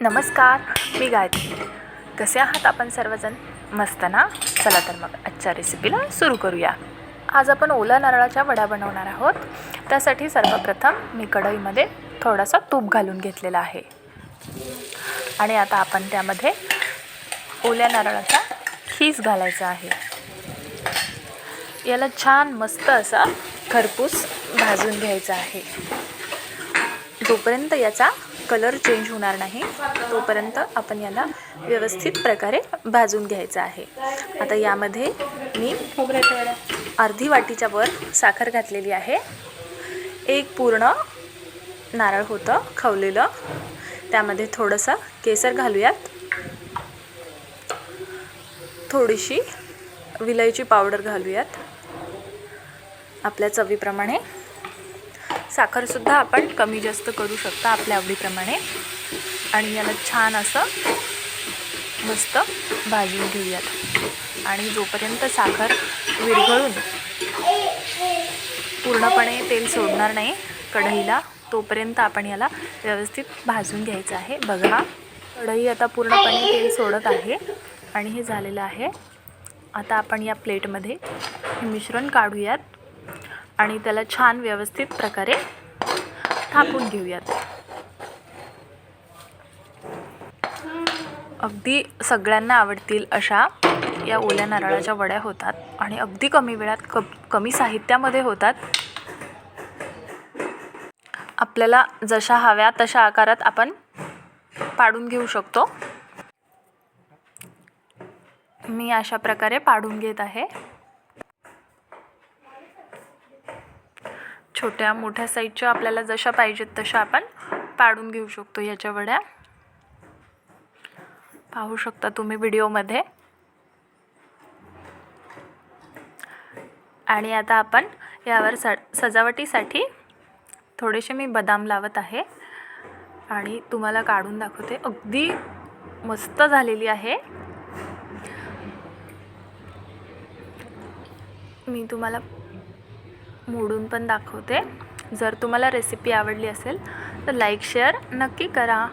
नमस्कार मी गायत्री. कसे आहात आपण सर्वजण? मस्त ना? चला तर मग आजच्या रेसिपीला सुरू करूया. आज आपण ओला नारळाच्या वड्या बनवणार आहोत. त्यासाठी सर्वप्रथम मी कढईमध्ये थोडासा तूप घालून घेतलेला आहे. आणि आता आपण त्यामध्ये ओल्या नारळाचा खीस घालायचा आहे. याला छान मस्त असा खरपूस भाजून घ्यायचा आहे. जोपर्यंत याचा कलर चेंज होणार नाही तोपर्यंत आपण याला व्यवस्थित प्रकारे भाजून घ्यायचं आहे. आता यामध्ये मी अर्धी वाटीच्या वर साखर घातलेली आहे. एक पूर्ण नारळ होतं खवलेलं. त्यामध्ये थोडंसं केसर घालूयात. थोडीशी विलायची पावडर घालूयात. आपल्या चवीप्रमाणे साखरसुद्धा आपण कमी जास्त करू शकता आपल्या आवडीप्रमाणे. आणि याला छान असं मस्त भाजून घेऊयात. आणि जोपर्यंत साखर विरघळून पूर्णपणे तेल सोडणार नाही कढईला तोपर्यंत आपण याला व्यवस्थित भाजून घ्यायचं आहे. बघा कढई आता पूर्णपणे तेल सोडत आहे. आणि हे झालेलं आहे. आता आपण या प्लेटमध्ये हे मिश्रण काढूयात. आणि त्याला छान व्यवस्थित प्रकारे थापून घेऊयात. अगदी सगळ्यांना आवडतील अशा या ओल्या नारळाच्या वड्या होतात आणि अगदी कमी वेळात क कमी साहित्यामध्ये होतात. आपल्याला जशा हव्या तशा आकारात आपण पाडून घेऊ शकतो. मी अशा प्रकारे पाडून घेत आहे. छोट्या मोठ्या साईजच्या आपल्याला जशा पाहिजेत तशा आपण पाडून घेऊ शकतो याच्या वड्या. पाहू शकता तुम्ही व्हिडिओमध्ये. आणि आता आपण यावर स सजावटीसाठी थोडेसे मी बदाम लावत आहे. आणि तुम्हाला काढून दाखवते. अगदी मस्त झालेली आहे. मी तुम्हाला मोडून पण दाखवते. जर तुम्हाला रेसिपी आवडली असेल तर लाईक शेअर नक्की करा.